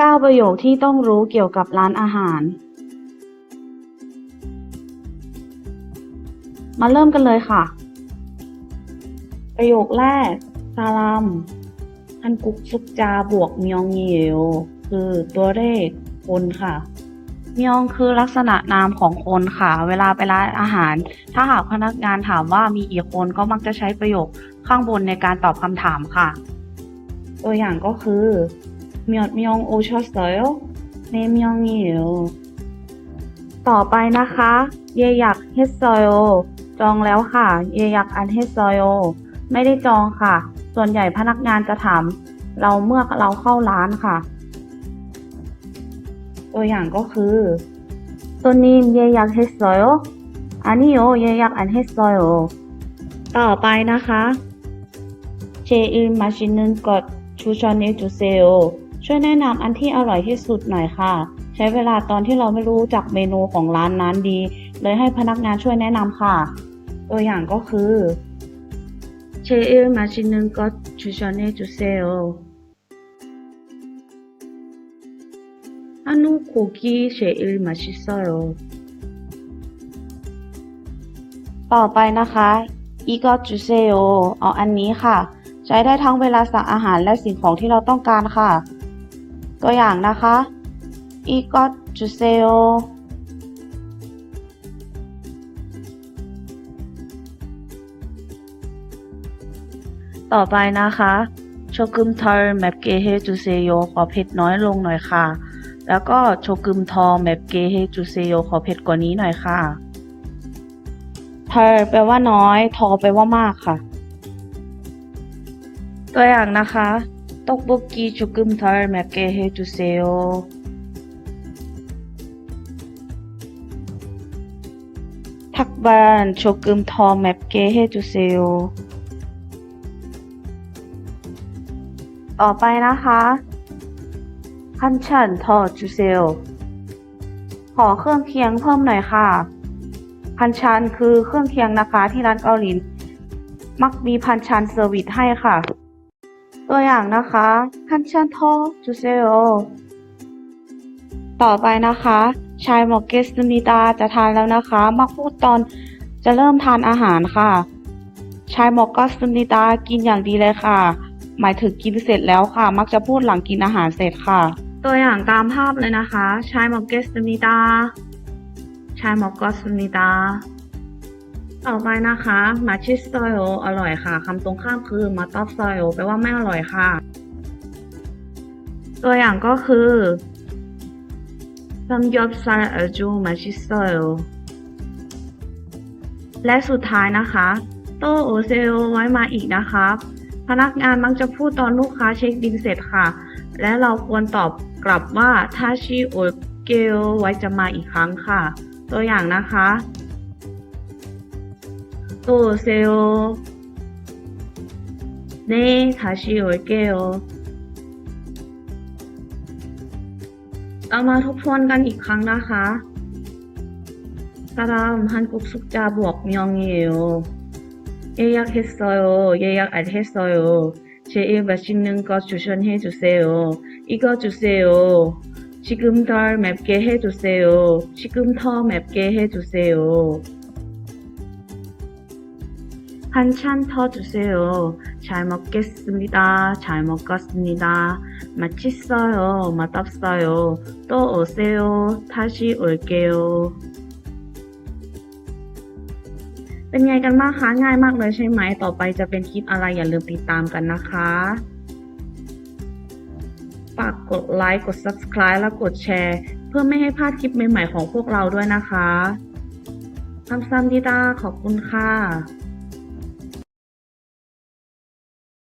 9 ประโยคที่ต้องรู้เกี่ยวกับร้านอาหาร มาเริ่มกันเลยค่ะ ประโยคแรกซาลามฮันกุกซุกจาบวกมยองเยวคือตัวเลขคนค่ะมยองคือลักษณะนามของคนค่ะ เวลาไปร้านอาหาร ถ้าหากพนักงานถามว่ามีกี่คนก็มักจะใช้ประโยคข้างบนในการตอบคำถามค่ะ ตัวอย่างก็คือ 몇 명 오셨어요? 네 명이에요. ต่อไปนะคะ เยอยากเฮสซอยจองแล้วค่ะ เยอยากอันเฮสซอยไม่ได้จองค่ะ ส่วนใหญ่พนักงานจะถาม เราเมื่อเราเข้าร้านค่ะ ตัวอย่างก็คือตัวนี้เยอยากเฮสซอยอันนี้โยเยอยากอันเฮสซอยต่อไปนะคะเจอิมาชินึนกดชูชอนเนจูเซโอ ช่วยแนะนำอันที่อร่อยที่สุดหน่อยค่ะ ใช้เวลาตอนที่เราไม่รู้จักเมนูของร้านนั้นดี เลยให้พนักงานช่วยแนะนำค่ะ ตัวอย่างก็คือเชเอลมาชินึงก็ชูชอนเนจูเซลอันนูโคกี้เชเอลมาชิซโรต่อไปนะคะอีก็จูเซโอเอาอันนี้ค่ะ ใช้ได้ทั้งเวลาสั่งอาหารและสิ่งของที่เราต้องการค่ะ ตัวอย่างนะคะอีกอจูเซโอต่อไปนะคะโชกุมทอร์แมปเกเฮจูเซโยขอเผ็ดน้อยลงหน่อยค่ะ แล้วก็โชกุมทอแมปเกเฮจูเซโยขอเผ็ดกว่านี้หน่อยค่ะเธอแปลว่าน้อย ทอแปลว่ามากค่ะ ตัวอย่างนะคะ ตกบกีจุกุมเธอแมกเกเฮจุเซโอทักบานโชกุมทอแมปเกเฮจุเซโอต่อไปนะคะคันฉันทอจุเซโอขอเครื่องเคียงเพิ่มหน่อยค่ะ พันชันคือเครื่องเคียงนะคะที่ร้านเกาหลีมักมีพันชันเซอร์วิสให้ค่ะ ตัวอย่างนะคะพันชันทอจูเซโอต่อไปนะคะ ชายหมอกเกสมิตาจะทานแล้วนะคะ มักพูดตอนจะเริ่มทานอาหารค่ะ ชายหมอกกัสมิตากินอย่างดีเลยค่ะ หมายถึงกินเสร็จแล้วค่ะ มักจะพูดหลังกินอาหารเสร็จค่ะ ตัวอย่างตามภาพเลยนะคะ ชายหมอกเกสมิตาชายมอกกอสมิดา ต่อไปนะคะมาชิสโซยอร่อยค่ะคำตรงข้ามคือมาตอฟโซโยแปลว่าไม่อร่อยค่ะ ตัวอย่างก็คือซัมยอบซาอจูมาชิสโซโยและสุดท้ายนะคะ โตโอเซโอไว้มาอีกนะคะพนักงานมักจะพูดตอนลูกค้าเช็คบินเสร็จค่ะ และเราควรตอบกลับว่าทาชิโอเกลไว้จะมาอีกครั้งค่ะ ตัวอย่างนะคะ 또โอเซโอเน่다시올게요เรามาทบทวนกันอีกครั้งนะคะ사람 한국 숙자 부엌 명이에요 예약했어요 예약 안 했어요 제일 맛있는 것 추천해 주세요 이거 주세요 지금 덜 맵게 해주세요. 지금 더 맵게 해주세요. 반찬 더 주세요. 잘 먹겠습니다. 잘 먹었습니다. 맛있어요. 맛없어요. 또 오세요. 다시 올게요. เป็นไงกันบ้างคะง่ายมากเลยใช่ไหม ต่อไปจะเป็นคลิปอะไรอย่าลืมติดตามกันนะคะ ฝากกดไลค์ กด subscribe และกดแชร์ เพื่อไม่ให้พลาดคลิปใหม่ๆของพวกเราด้วยนะคะคำซัมดีดาขอบคุณค่ะ